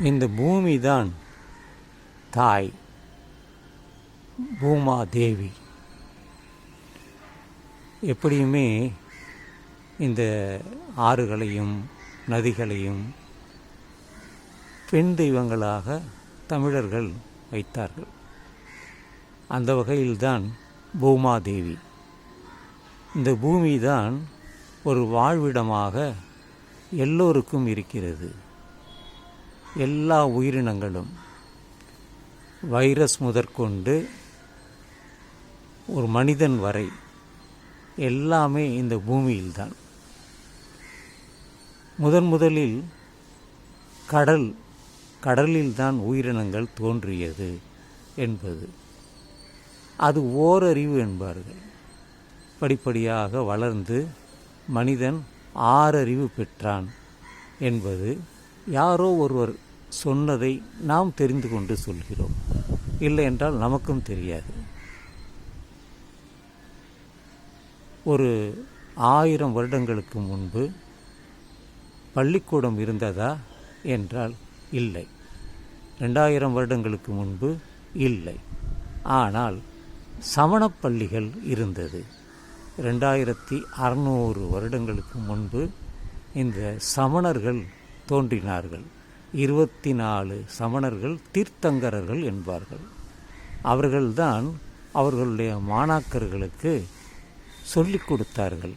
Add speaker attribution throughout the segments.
Speaker 1: இந்த பூமி தான் தாய் பூமா தேவி. எப்படியுமே இந்த ஆறுகளையும் நதிகளையும் பெண் தெய்வங்களாக தமிழர்கள் வைத்தார்கள். அந்த வகையில்தான் பூமாதேவி இந்த பூமி தான் ஒரு வாழ்விடமாக எல்லோருக்கும் இருக்கிறது. எல்லா உயிரினங்களும் வைரஸ் முதற்கொண்டு ஒரு மனிதன் வரை எல்லாமே இந்த பூமியில்தான். முதன் முதலில் கடல் கடலில்தான் உயிரினங்கள் தோன்றியது என்பது. அது ஓரறிவு என்பார்கள். படிப்படியாக வளர்ந்து மனிதன் ஆறறிவு பெற்றான் என்பது யாரோ ஒருவர் சொன்னதை நாம் தெரிந்து கொண்டு சொல்கிறோம். இல்லை என்றால் நமக்கும் தெரியாது. ஒரு ஆயிரம் வருடங்களுக்கு முன்பு பள்ளிக்கூடம் இருந்ததா என்றால் இல்லை. ரெண்டாயிரம் வருடங்களுக்கு முன்பு இல்லை. ஆனால் சமணப்பள்ளிகள் இருந்தது. ரெண்டாயிரத்தி அறநூறு வருடங்களுக்கு முன்பு இந்த சமணர்கள் தோன்றினார்கள். இருபத்தி நாலு சமணர்கள் தீர்த்தங்கரர்கள் என்பார்கள். அவர்கள்தான் அவர்களுடைய மாணாக்கர்களுக்கு சொல்லிக் கொடுத்தார்கள்.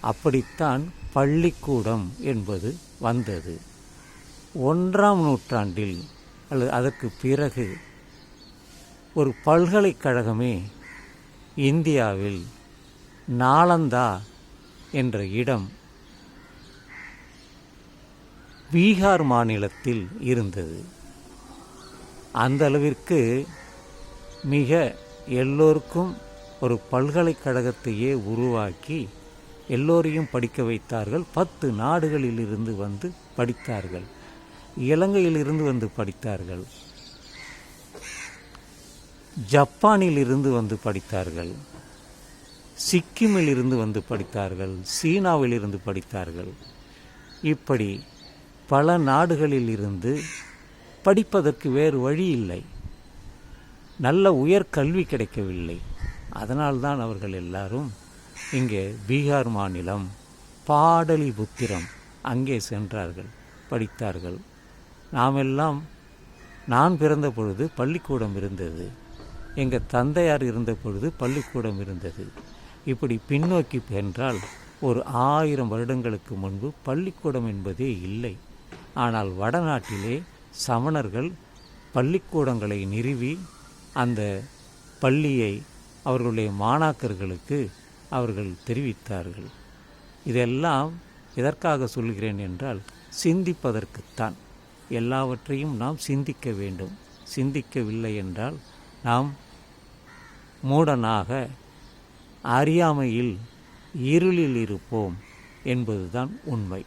Speaker 1: அப்படித்தான் பள்ளிக்கூடம் என்பது வந்தது. ஒன்றாம் நூற்றாண்டில் அல்லது அதற்கு பிறகு ஒரு பல்கலைக்கழகமே இந்தியாவில் நாலந்தா என்ற இடம் பீகார் மாநிலத்தில் இருந்தது. அந்த அளவிற்கு மிக எல்லோருக்கும் ஒரு பல்கலைக்கழகத்தையே உருவாக்கி எல்லோரையும் படிக்க வைத்தார்கள். பத்து நாடுகளிலிருந்து வந்து படித்தார்கள். இலங்கையிலிருந்து வந்து படித்தார்கள். ஜப்பானில் இருந்து வந்து படித்தார்கள். சிக்கிமில் இருந்து வந்து படித்தார்கள். சீனாவில் இருந்து படித்தார்கள். இப்படி பல நாடுகளில் இருந்து படிப்பதற்கு வேறு வழி இல்லை. நல்ல உயர் கல்வி கிடைக்கவில்லை. அதனால்தான் அவர்கள் எல்லாரும் இங்கே பீகார் மாநிலம் பாடலிபுத்திரம் அங்கே சென்றார்கள் படித்தார்கள். நாமெல்லாம் நான் பிறந்த பொழுது பள்ளிக்கூடம் இருந்தது. எங்கள் தந்தையார் இருந்த பொழுது பள்ளிக்கூடம் இருந்தது. இப்படி பின்னோக்கி என்றால் ஒரு ஆயிரம் வருடங்களுக்கு முன்பு பள்ளிக்கூடம் என்பதே இல்லை. ஆனால் வடநாட்டிலே சமணர்கள் பள்ளிக்கூடங்களை நிறுவி அந்த பள்ளியை அவர்களுடைய மாணாக்கர்களுக்கு அவர்கள் தெரிவித்தார்கள். இதெல்லாம் எதற்காக சொல்கிறேன் என்றால் சிந்திப்பதற்குத்தான். எல்லாவற்றையும் நாம் சிந்திக்க வேண்டும். சிந்திக்கவில்லை என்றால் நாம் மூடனாக அறியாமையில் இருளில் இருப்போம் என்பதுதான் உண்மை.